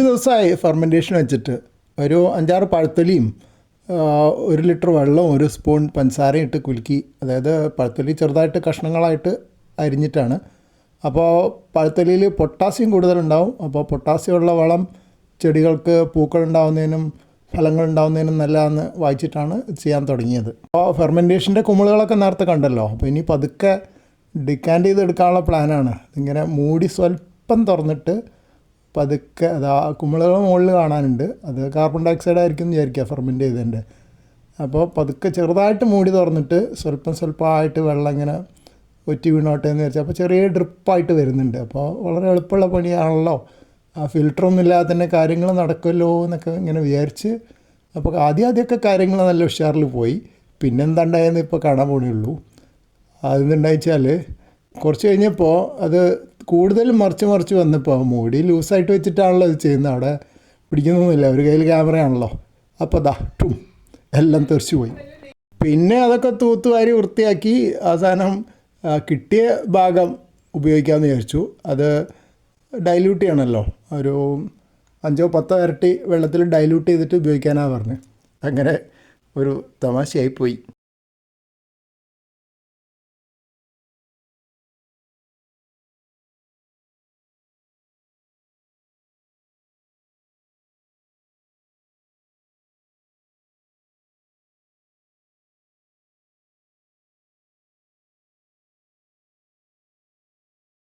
ദിവസമായി ഫെർമെന്റേഷൻ വെച്ചിട്ട്. ഒരു അഞ്ചാറ് പഴത്തൊലിയും ഒരു ലിറ്റർ വെള്ളവും ഒരു സ്പൂൺ പഞ്ചസാരയും ഇട്ട് കുലുക്കി. അതായത് പഴത്തൊലി ചെറുതായിട്ട് കഷ്ണങ്ങളായിട്ട് അരിഞ്ഞിട്ടാണ്. അപ്പോൾ പഴത്തൊലിയിൽ പൊട്ടാസ്യം കൂടുതലുണ്ടാവും. അപ്പോൾ പൊട്ടാസ്യമുള്ള വളം ചെടികൾക്ക് പൂക്കൾ ഉണ്ടാവുന്നതിനും ഫലങ്ങൾ ഉണ്ടാവുന്നതിനും നല്ലതാണെന്ന് വായിച്ചിട്ടാണ് ചെയ്യാൻ തുടങ്ങിയത്. അപ്പോൾ ഫെർമെന്റേഷന്റെ കുമിളുകളൊക്കെ നേരത്തെ കണ്ടല്ലോ. അപ്പോൾ ഇനി പതുക്കെ ഡിക്കാൻഡ് ചെയ്തെടുക്കാനുള്ള പ്ലാനാണ് ഇങ്ങനെ മൂടി സ്വല്പം തുറന്നിട്ട് പതുക്കെ അത് ആ കുമിളകൾ മുകളിൽ കാണാനുണ്ട്. അത് കാർബൺ ഡയോക്സൈഡ് ആയിരിക്കും എന്ന് വിചാരിക്കുക ഫെർമിന്റ് ചെയ്തതിന്റെ. അപ്പോൾ പതുക്കെ ചെറുതായിട്ട് മൂടി തുറന്നിട്ട് സ്വല്പം സ്വല്പമായിട്ട് വെള്ളം ഇങ്ങനെ ഒറ്റി വീണോട്ടെ എന്ന് വിചാരിച്ചാൽ അപ്പോൾ ചെറിയ ഡ്രിപ്പായിട്ട് വരുന്നുണ്ട്. അപ്പോൾ വളരെ എളുപ്പമുള്ള പണിയാണല്ലോ. ആ ഫിൽറ്ററൊന്നും ഇല്ലാതെ തന്നെ കാര്യങ്ങൾ നടക്കുമല്ലോ എന്നൊക്കെ ഇങ്ങനെ വിചാരിച്ച് അപ്പോൾ ആദ്യം ആദ്യമൊക്കെ കാര്യങ്ങൾ നല്ല ഉഷാറിൽ പോയി. പിന്നെന്താണ്ടായെന്ന് ഇപ്പോൾ കാണാൻ പോണേ അതെന്തുണ്ടായിച്ചാൽ കുറച്ച് കഴിഞ്ഞപ്പോൾ അത് കൂടുതൽ മറിച്ച് മറിച്ച് വന്നപ്പോൾ മൂടി ലൂസായിട്ട് വെച്ചിട്ടാണല്ലോ ഇത് ചെയ്യുന്നത്. അവിടെ പിടിക്കുന്നൊന്നുമില്ല. ഒരു കയ്യിൽ ക്യാമറയാണല്ലോ. അപ്പോൾ ദാ ടും എല്ലാം തെറിച്ചു പോയി പിന്നെ അതൊക്കെ തൂത്തുവാരി വൃത്തിയാക്കി അവസാനം കിട്ടിയ ഭാഗം ഉപയോഗിക്കാമെന്ന് വിചാരിച്ചു. അത് ഡൈല്യൂട്ട് ചെയ്യണമല്ലോ ഒരു അഞ്ചോ പത്തോ ഇരട്ടി വെള്ളത്തിൽ ഡൈല്യൂട്ട് ചെയ്തിട്ട് ഉപയോഗിക്കാനാണ് പറഞ്ഞത് അങ്ങനെ ഒരു തമാശയായി പോയി